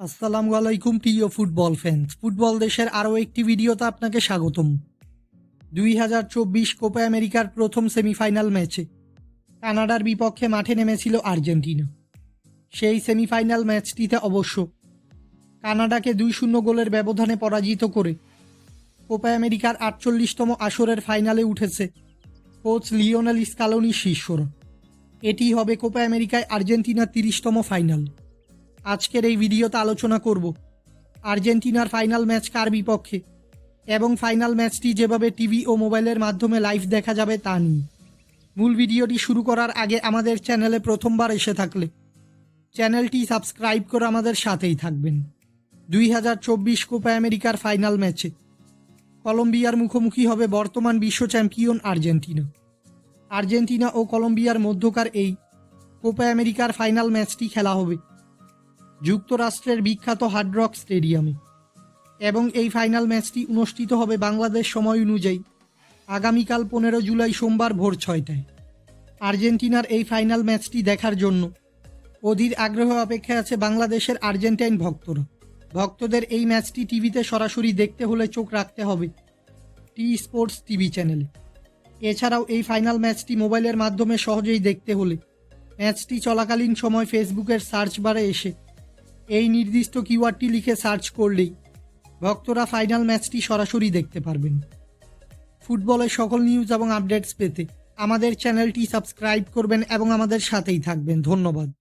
আসসালামু আলাইকুম, প্রিয় ফুটবল ফ্যান্স। ফুটবল দেশের আরও একটি ভিডিওতে আপনাকে স্বাগতম। দুই হাজার চব্বিশ কোপা আমেরিকার প্রথম সেমিফাইনাল ম্যাচে কানাডার বিপক্ষে মাঠে নেমেছিল আর্জেন্টিনা। সেই সেমিফাইনাল ম্যাচটিতে অবশ্য কানাডাকে দুই শূন্য গোলের ব্যবধানে পরাজিত করে কোপা আমেরিকার আটচল্লিশতম আসরের ফাইনালে উঠেছে কোচ লিওনেল স্কালোনি শিষ্যরা। এটি হবে কোপা আমেরিকায় আর্জেন্টিনার তিরিশতম ফাইনাল। আজকের এই ভিডিওতে আলোচনা করব আর্জেন্টিনার ফাইনাল ম্যাচ কার বিপক্ষে এবং ফাইনাল ম্যাচটি যেভাবে টিভি ও মোবাইলের মাধ্যমে লাইভ দেখা যাবে তা নিয়ে। মূল ভিডিওটি শুরু করার আগে আমাদের চ্যানেলে প্রথমবার এসে থাকলে চ্যানেলটি সাবস্ক্রাইব করে আমাদের সাথেই থাকবেন। দুই হাজার চব্বিশ কোপা আমেরিকার ফাইনাল ম্যাচে কলম্বিয়ার মুখোমুখি হবে বর্তমান বিশ্ব চ্যাম্পিয়ন আর্জেন্টিনা। আর্জেন্টিনা ও কলম্বিয়ার মধ্যকার এই কোপা আমেরিকার ফাইনাল ম্যাচটি খেলা হবে যুক্তরাষ্ট্রের বিখ্যাত হার্ড রক স্টেডিয়ামে এবং এই ফাইনাল ম্যাচটি অনুষ্ঠিত হবে বাংলাদেশ সময় অনুযায়ী, আগামীকাল পনেরো জুলাই সোমবার ভোর ছয়টায়। আর্জেন্টিনার এই ফাইনাল ম্যাচটি দেখার জন্য অধীর আগ্রহ অপেক্ষায় আছে বাংলাদেশের আর্জেন্টাইন ভক্তরা। ভক্তদের এই ম্যাচটি টিভিতে সরাসরি দেখতে হলে চোখ রাখতে হবে টি স্পোর্টস টিভি চ্যানেলে এছাড়াও এই ফাইনাল ম্যাচটি মোবাইলের মাধ্যমে সহজেই দেখতে হলে ম্যাচটি চলাকালীন সময় ফেসবুকের সার্চ বারে এসে এই নির্দিষ্ট কিওয়ার্ডটি লিখে সার্চ করলেই ভক্তরা ফাইনাল ম্যাচটি সরাসরি দেখতে পারবেন। ফুটবলের সকল নিউজ এবং আপডেটস পেতে আমাদের চ্যানেলটি সাবস্ক্রাইব করবেন এবং আমাদের সাথেই থাকবেন। ধন্যবাদ।